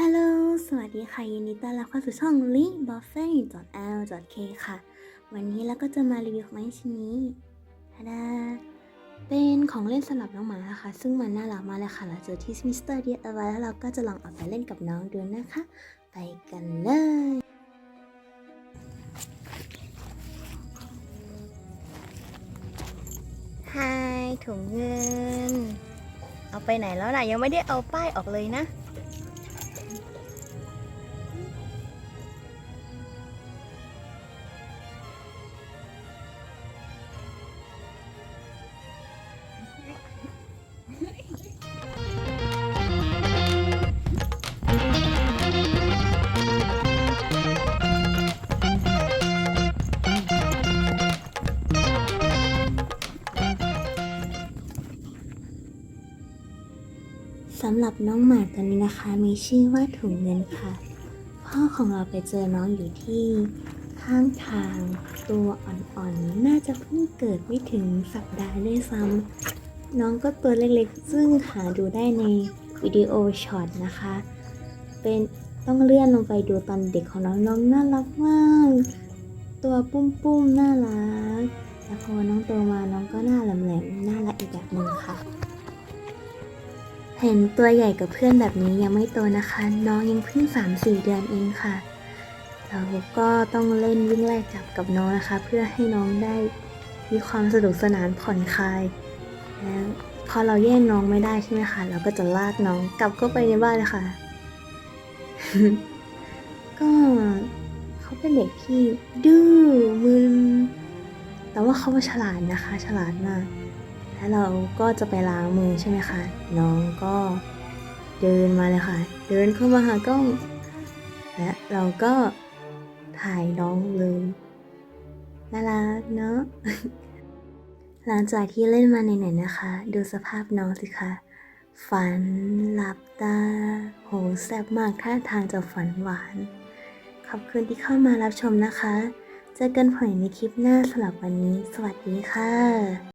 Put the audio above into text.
ฮัลโหล สวัสดีค่ะ ยินดีต้อนรับเข้าสู่ช่อง l i b o f f e l k ค่ะ วันนี้เราก็จะมารีวิวของไม้ชิ้นนี้ทาดาเป็นของเล่นสำหรับน้องหมาค่ะ ซึ่งมันน่ารักมากเลยค่ะ เราเจอที่มิสเตอร์เดียเอาไว้แล้วเราก็จะลองเอาไปเล่นกับน้องดูนะคะ ไปกันเลยไฮถุงเงิน เอาไปไหนแล้วล่ะ ยังไม่ได้เอาป้ายออกเลยนะำหรับน้องหมาตัวนี้นะคะ มีชื่อว่าถุงเงินค่ะ พ่อของเราไปเจอน้องอยู่ที่ข้างทาง ตัวอ่อนๆ น่าจะเพิ่งเกิดไม่ถึงสัปดาห์ด้วยซ้ำน้องก็ตัวเล็กๆ ซึ่งหาดูได้ในวิดีโอช็อตนะคะ เป็นต้องเลื่อนลงไปดูตอนเด็กของน้องน้องน่ารักมาก ตัวปุ้มๆ น่ารักแล้วพอน้องโตมาน้องก็หน้าแหลมๆ น่ารักอีกแบบหนึ่งค่ะ ห็นตัวใหญ่กับเพื่อนแบบนี้ยังไม่โตนะคะ น้องยังเพิ่งสามสี่เดือนเองค่ะ เราก็ต้องเล่นวิ่งไล่จับกับน้องนะคะ เพื่อให้น้องได้มีความสนุกสนานผ่อนคลายแล้วพอเราแย่งน้องไม่ได้ใช่ไหมคะเราก็จะลากน้องกลับเข้าไปในบ้านเลยค่ะก็เขาเป็นเด็กที่ดื้อมึนแต่ว่าเขาฉลาดนะคะ ฉลาดมาก แล้วเราก็จะไปล้างมือใช่ไหมคะ น้องก็เดินมาเลยค่ะ เดินเข้ามาหากล้อง และเราก็ถ่ายน้องเลยน่ารักเนาะหลังจากที่เล่นมาไหนๆนะคะ ดูสภาพน้องสิคะฝันหลับตา โหแซ่บมากท่าทางจะฝันหวาน ขอบคุณที่เข้ามารับชมนะคะ เจอกันใหม่ในคลิปหน้าสำหรับวันนี้ สวัสดีค่ะ